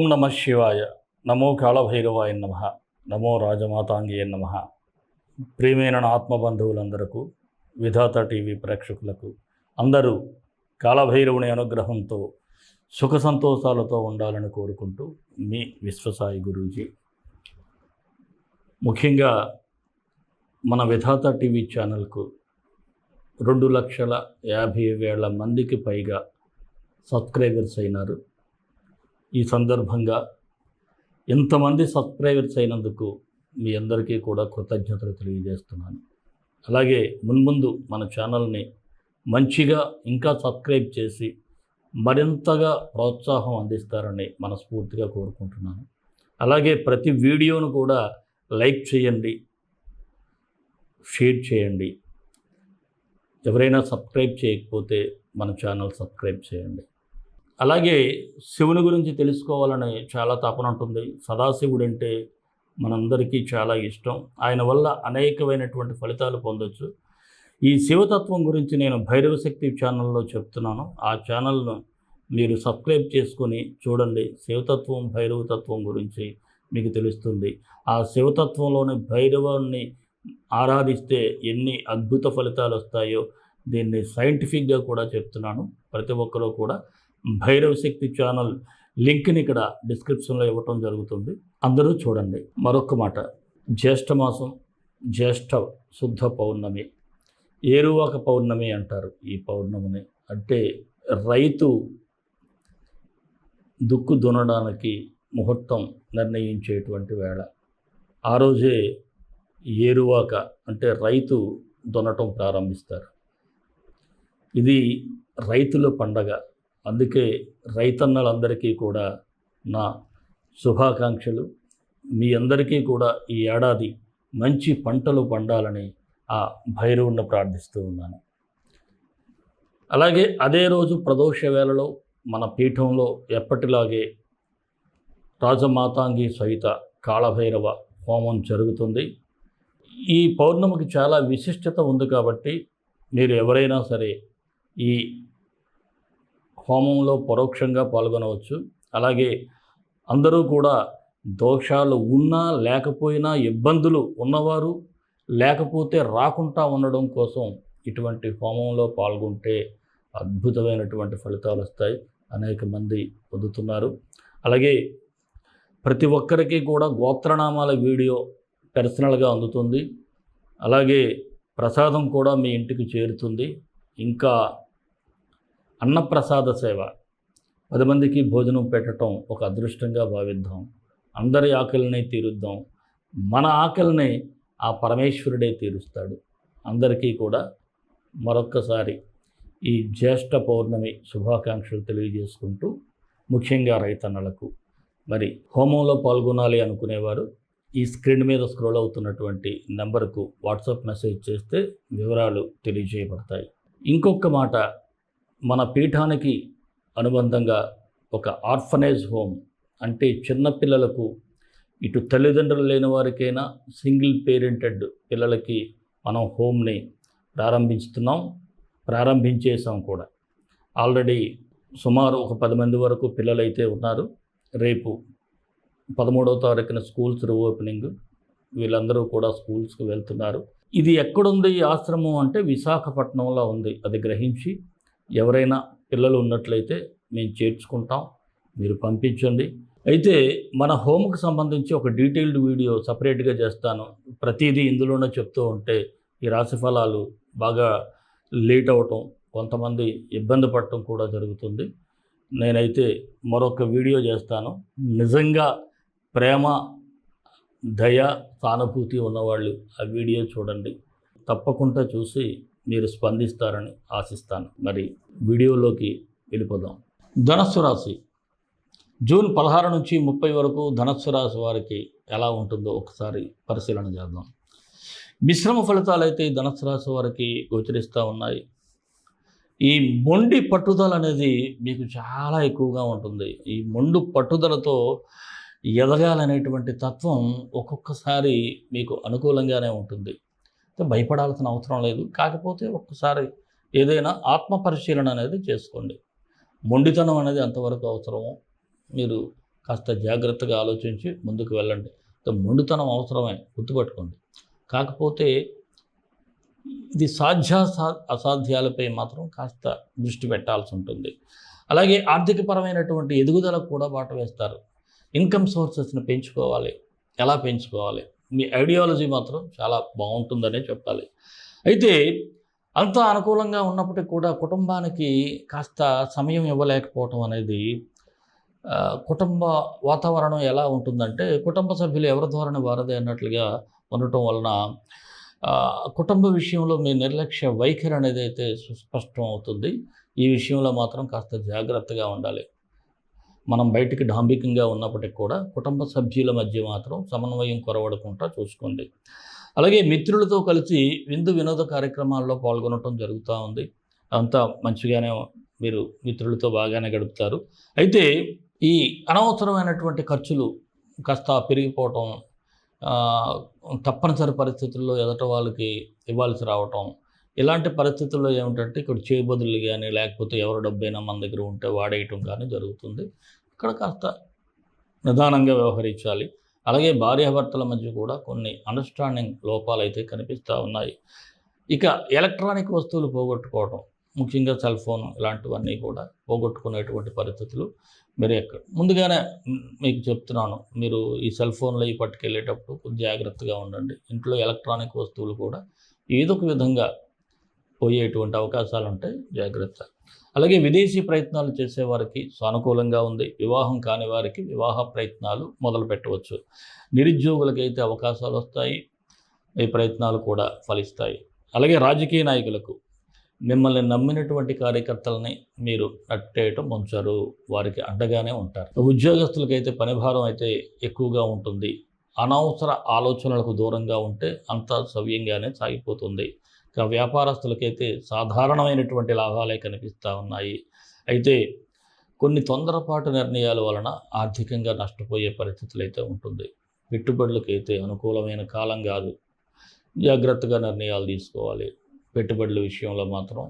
ఓం నమ శివాయ. నమో కాళభైరవాయ నమ. నమో రాజమాతాంగియ నమ. ప్రియమైన ఆత్మబంధువులందరకు విధాత టీవీ ప్రేక్షకులకు అందరూ కాళభైరవుని అనుగ్రహంతో సుఖ సంతోషాలతో ఉండాలని కోరుకుంటూ మీ విశ్వసాయి గురూజీ. ముఖ్యంగా మన విధాత టీవీ ఛానల్కు రెండు లక్షల యాభై వేల మందికి పైగా సబ్స్క్రైబర్స్ అయినారు. ఈ సందర్భంగా ఇంతమంది సబ్స్క్రైబర్స్ అయినందుకు మీ అందరికీ కూడా కృతజ్ఞతలు తెలియజేస్తున్నాను. అలాగే మున్ముందు మన ఛానల్ని మంచిగా ఇంకా సబ్స్క్రైబ్ చేసి మరింతగా ప్రోత్సాహం అందిస్తారని మనస్ఫూర్తిగా కోరుకుంటున్నాను. అలాగే ప్రతి వీడియోను కూడా లైక్ చేయండి షేర్ చేయండి. ఎవరైనా సబ్స్క్రైబ్ చేయకపోతే మన ఛానల్ సబ్స్క్రైబ్ చేయండి. అలాగే శివుని గురించి తెలుసుకోవాలని చాలా తపన ఉంటుంది. సదాశివుడు అంటే మనందరికీ చాలా ఇష్టం. ఆయన వల్ల అనేకమైనటువంటి ఫలితాలు పొందొచ్చు. ఈ శివతత్వం గురించి నేను భైరవ శక్తి ఛానల్లో చెప్తున్నాను. ఆ ఛానల్ను మీరు సబ్స్క్రైబ్ చేసుకొని చూడండి. శివతత్వం భైరవతత్వం గురించి మీకు తెలుస్తుంది. ఆ శివతత్వంలోని భైరవాన్ని ఆరాధిస్తే ఎన్ని అద్భుత ఫలితాలు వస్తాయో దీన్ని సైంటిఫిక్గా కూడా చెప్తున్నాను. ప్రతి ఒక్కరూ కూడా భైరవ శక్తి ఛానల్ లింక్ని ఇక్కడ డిస్క్రిప్షన్లో ఇవ్వటం జరుగుతుంది. అందరూ చూడండి. మరొక మాట. జ్యేష్ఠ మాసం జ్యేష్ఠ శుద్ధ పౌర్ణమి. ఏరువాక పౌర్ణమి అంటారు ఈ పౌర్ణమిని. అంటే రైతు దుక్కు దున్నడానికి ముహూర్తం నిర్ణయించేటువంటి వేళ. ఆ రోజే ఏరువాక అంటే రైతు దున్నటం ప్రారంభిస్తారు. ఇది రైతుల పండగ. అందుకే రైతన్నలందరికీ కూడా నా శుభాకాంక్షలు. మీ అందరికీ కూడా ఈ ఏడాది మంచి పంటలు పండాలని ఆ భైరవుణ్ణి ప్రార్థిస్తూ ఉన్నాను. అలాగే అదే రోజు ప్రదోష వేళలో మన పీఠంలో ఎప్పటిలాగే రాజమాతాంగి సహిత కాళభైరవ హోమం జరుగుతుంది. ఈ పౌర్ణమికి చాలా విశిష్టత ఉంది కాబట్టి మీరు ఎవరైనా సరే ఈ హోమంలో పరోక్షంగా పాల్గొనవచ్చు. అలాగే అందరూ కూడా దోషాలు ఉన్నా లేకపోయినా ఇబ్బందులు ఉన్నవారు లేకపోతే రాకుండా ఉండడం కోసం ఇటువంటి హోమంలో పాల్గొంటే అద్భుతమైనటువంటి ఫలితాలు వస్తాయి. అనేక మంది పొందుతున్నారు. అలాగే ప్రతి ఒక్కరికి కూడా గోత్రనామాల వీడియో పర్సనల్గా అందుతుంది. అలాగే ప్రసాదం కూడా మీ ఇంటికి చేరుతుంది. ఇంకా అన్నప్రసాద సేవ. పది మందికి భోజనం పెట్టడం ఒక అదృష్టంగా భావిద్దాం. అందరి ఆకలిని తీరుద్దాం. మన ఆకలిని ఆ పరమేశ్వరుడే తీరుస్తాడు. అందరికీ కూడా మరొక్కసారి ఈ జ్యేష్ఠ పౌర్ణమి శుభాకాంక్షలు తెలియజేసుకుంటూ ముఖ్యంగా రైతన్నలకు మరి హోమంలో పాల్గొనాలి అనుకునేవారు ఈ స్క్రీన్ మీద స్క్రోల్ అవుతున్నటువంటి నెంబర్కు వాట్సాప్ మెసేజ్ చేస్తే వివరాలు తెలియజేయబడతాయి. ఇంకొక మాట మన పీఠానికి అనుబంధంగా ఒక ఆర్ఫనేజ్ హోమ్ అంటే చిన్నపిల్లలకు ఇటు తల్లిదండ్రులు లేని వారికైనా సింగిల్ పేరెంటెడ్ పిల్లలకి మనం హోమ్ని ప్రారంభిస్తున్నాం ప్రారంభించేసాం కూడా. ఆల్రెడీ సుమారు ఒక పది మంది వరకు పిల్లలైతే ఉన్నారు. రేపు పదమూడవ తారీఖున స్కూల్స్ రీఓపెనింగ్ వీళ్ళందరూ కూడా స్కూల్స్కి వెళ్తున్నారు. ఇది ఎక్కడుంది ఈ ఆశ్రమం అంటే విశాఖపట్నంలో ఉంది అది గ్రహించి ఎవరైనా పిల్లలు ఉన్నట్లయితే మేము చేర్చుకుంటాం మీరు పంపించండి. అయితే మన హోమ్కి సంబంధించి ఒక డీటెయిల్డ్ వీడియో సపరేట్గా చేస్తాను. ప్రతిదీ ఇందులోనే చెప్తూ ఉంటే ఈ రాశి ఫలాలు బాగా లేట్ అవటం కొంతమంది ఇబ్బంది పడటం కూడా జరుగుతుంది. నేనైతే మరొక వీడియో చేస్తాను. నిజంగా ప్రేమ దయ సానుభూతి ఉన్నవాళ్ళు ఆ వీడియో చూడండి. తప్పకుండా చూసి మీరు స్పందిస్తారని ఆశిస్తాను. మరి వీడియోలోకి వెళ్ళిపోదాం. ధనస్సు రాశి. జూన్ పదహారు నుంచి ముప్పై వరకు ధనస్సు రాశి వారికి ఎలా ఉంటుందో ఒకసారి పరిశీలన చేద్దాం. మిశ్రమ ఫలితాలు అయితే ధనస్సు రాశి వారికి గోచరిస్తూ ఉన్నాయి. ఈ మొండి పట్టుదల అనేది మీకు చాలా ఎక్కువగా ఉంటుంది. ఈ మొండు పట్టుదలతో ఎదగాలనేటువంటి తత్వం ఒక్కొక్కసారి మీకు అనుకూలంగానే ఉంటుంది. భయపడాల్సిన అవసరం లేదు. కాకపోతే ఒక్కసారి ఏదైనా ఆత్మ పరిశీలన అనేది చేసుకోండి. మొండితనం అనేది ఎంతవరకు అవసరమో మీరు కాస్త జాగ్రత్తగా ఆలోచించి ముందుకు వెళ్ళండి. మొండితనం అవసరమే గుర్తుపట్టుకోండి. కాకపోతే ఇది సాధ్య అసాధ్యాలపై మాత్రం కాస్త దృష్టి పెట్టాల్సి ఉంటుంది. అలాగే ఆర్థికపరమైనటువంటి ఎదుగుదలకు కూడా బాట వేస్తారు. ఇన్కమ్ సోర్సెస్ని పెంచుకోవాలి. ఎలా పెంచుకోవాలి? మీ ఐడియాలజీ మాత్రం చాలా బాగుంటుందనే చెప్పాలి. అయితే అంత అనుకూలంగా ఉన్నప్పటికీ కూడా కుటుంబానికి కాస్త సమయం ఇవ్వలేకపోవటం అనేది కుటుంబ వాతావరణం ఎలా ఉంటుందంటే కుటుంబ సభ్యులు ఎవరి ధోరణి వారదే అన్నట్లుగా ఉండటం వలన కుటుంబ విషయంలో మీ నిర్లక్ష్య వైఖరి అనేది అయితే సుస్పష్టం అవుతుంది ఈ విషయంలో మాత్రం కాస్త జాగ్రత్తగా ఉండాలి. మనం బయటికి డాంబికంగా ఉన్నప్పటికీ కూడా కుటుంబ సభ్యుల మధ్య మాత్రం సమన్వయం కొరవడకుండా చూసుకోండి. అలాగే మిత్రులతో కలిసి విందు వినోద కార్యక్రమాల్లో పాల్గొనటం జరుగుతూ ఉంది. అంతా మంచిగానే మీరు మిత్రులతో బాగానే గడుపుతారు. అయితే ఈ అనవసరమైనటువంటి ఖర్చులు కాస్త పెరిగిపోవటం తప్పనిసరి పరిస్థితుల్లో ఎదట వాళ్ళకి ఇవ్వాల్సి రావటం ఇలాంటి పరిస్థితుల్లో ఏమిటంటే ఇక్కడ చేయబదులు కానీ లేకపోతే ఎవరి డబ్బైనా మన దగ్గర ఉంటే వాడేయటం కానీ జరుగుతుంది. ఇక్కడ కాస్త నిదానంగా వ్యవహరించాలి. అలాగే భార్యాభర్తల మధ్య కూడా కొన్ని అండర్స్టాండింగ్ లోపాలు అయితే కనిపిస్తూ ఉన్నాయి. ఇక ఎలక్ట్రానిక్ వస్తువులు పోగొట్టుకోవడం ముఖ్యంగా సెల్ ఫోన్ ఇలాంటివన్నీ కూడా పోగొట్టుకునేటువంటి పరిస్థితులు మీరు ఎక్కడ? ముందుగానే మీకు చెప్తున్నాను మీరు ఈ సెల్ ఫోన్లో ఈ పట్టుకెళ్ళేటప్పుడు కొంచెం జాగ్రత్తగా ఉండండి. ఇంట్లో ఎలక్ట్రానిక్ వస్తువులు కూడా ఏదో ఒక విధంగా పోయేటువంటి అవకాశాలు ఉంటాయి జాగ్రత్త. అలాగే విదేశీ ప్రయత్నాలు చేసేవారికి సానుకూలంగా ఉంది. వివాహం కాని వారికి వివాహ ప్రయత్నాలు మొదలు పెట్టవచ్చు. నిరుద్యోగులకైతే అవకాశాలు వస్తాయి. ఈ ప్రయత్నాలు కూడా ఫలిస్తాయి. అలాగే రాజకీయ నాయకులకు మిమ్మల్ని నమ్మినటువంటి కార్యకర్తలని మీరు నట్టేయటం ఉంచారు వారికి అండగానే ఉంటారు. ఉద్యోగస్తులకైతే పనిభారం అయితే ఎక్కువగా ఉంటుంది. అనవసర ఆలోచనలకు దూరంగా ఉంటే అంతా సవ్యంగానే సాగిపోతుంది. ఇక వ్యాపారస్తులకైతే సాధారణమైనటువంటి లాభాలే కనిపిస్తూ ఉన్నాయి. అయితే కొన్ని తొందరపాటు నిర్ణయాల వలన ఆర్థికంగా నష్టపోయే పరిస్థితులు అయితే ఉంటుంది. పెట్టుబడులకైతే అనుకూలమైన కాలం కాదు. జాగ్రత్తగా నిర్ణయాలు తీసుకోవాలి. పెట్టుబడుల విషయంలో మాత్రం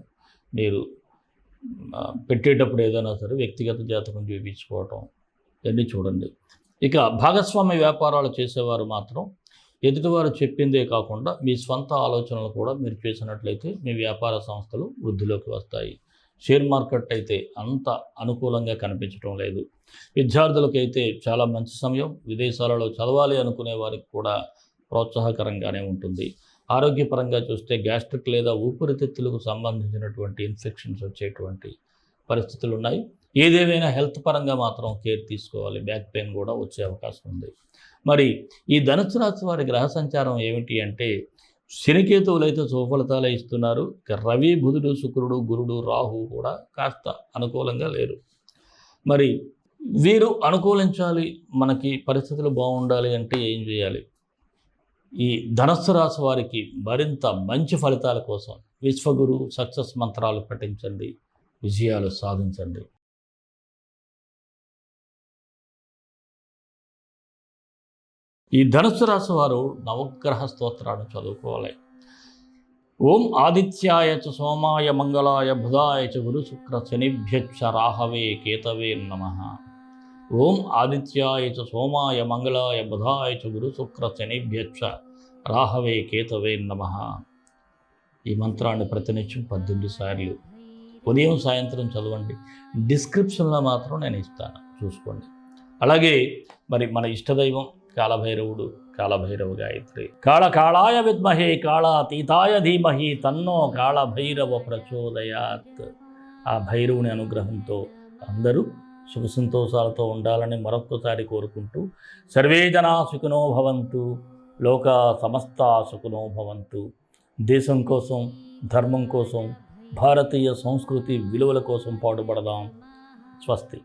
మీరు పెట్టేటప్పుడు ఏదైనా సరే వ్యక్తిగత జాతకం చూపించుకోవటం ఇవన్నీ చూడండి. ఇక భాగస్వామ్య వ్యాపారాలు చేసేవారు మాత్రం ఎదుటివారు చెప్పిందే కాకుండా మీ స్వంత ఆలోచనలు కూడా మీరు చేసినట్లయితే మీ వ్యాపార సంస్థలు వృద్ధిలోకి వస్తాయి. షేర్ మార్కెట్ అయితే అంత అనుకూలంగా కనిపించడం లేదు. విద్యార్థులకైతే చాలా మంచి సమయం. విదేశాలలో చదవాలి అనుకునే వారికి కూడా ప్రోత్సాహకరంగానే ఉంటుంది. ఆరోగ్యపరంగా చూస్తే గ్యాస్ట్రిక్ లేదా ఊపిరితిత్తులకు సంబంధించినటువంటి ఇన్ఫెక్షన్స్ వచ్చేటువంటి పరిస్థితులు ఉన్నాయి. ఏదేమైనా హెల్త్ పరంగా మాత్రం కేర్ తీసుకోవాలి. బ్యాక్ పెయిన్ కూడా వచ్చే అవకాశం ఉంది. మరి ఈ ధనుసు రాశి వారి గ్రహ సంచారం ఏమిటి అంటే శనికేతువులు అయితే సుఫలితాలే ఇస్తున్నారు. రవి బుధుడు శుక్రుడు గురుడు రాహు కూడా కాస్త అనుకూలంగా లేరు. మరి వీరు అనుకూలించాలి మనకి పరిస్థితులు బాగుండాలి అంటే ఏం చేయాలి? ఈ ధనస్సు రాశి వారికి మరింత మంచి ఫలితాల కోసం విశ్వగురు సక్సెస్ మంత్రాలు పఠించండి విజయాలు సాధించండి. ఈ ధనుసు రాశి వారు నవగ్రహ స్తోత్రాన్ని చదువుకోవాలి. ఓం ఆదిత్యాయ చ సోమాయ మంగళాయ బుధాయ చ గురు శుక్ర శనిభ్యచ్చ రాహవే కేతవే నమ. ఓం ఆదిత్యాయ చ సోమాయ మంగళాయ బుధాయ చ గురు శుక్ర శనిభ్యచ్చ రాహవే కేతవే నమ. ఈ మంత్రాన్ని ప్రతినిత్యం పద్దెనిమిది సార్లు ఉదయం సాయంత్రం చదవండి. డిస్క్రిప్షన్లో మాత్రం నేను ఇస్తాను. చూసుకోండి. అలాగే మరి మన ఇష్టదైవం కాలభైరవుడు కాళభైరవ గాయత్రి. కాళ కాళాయ విద్మహే కాళాతీతాయ ధీమహి తన్నో కాళభైరవ ప్రచోదయాత్. ఆ భైరవుని అనుగ్రహంతో అందరూ సుఖ సంతోషాలతో ఉండాలని మరొక్కసారి కోరుకుంటూ సర్వే జనా సుఖినో భవంతు లోక సమస్త సుఖినో భవంతు. దేశం కోసం ధర్మం కోసం భారతీయ సంస్కృతి విలువల కోసం పాటుపడదాం. స్వస్తి.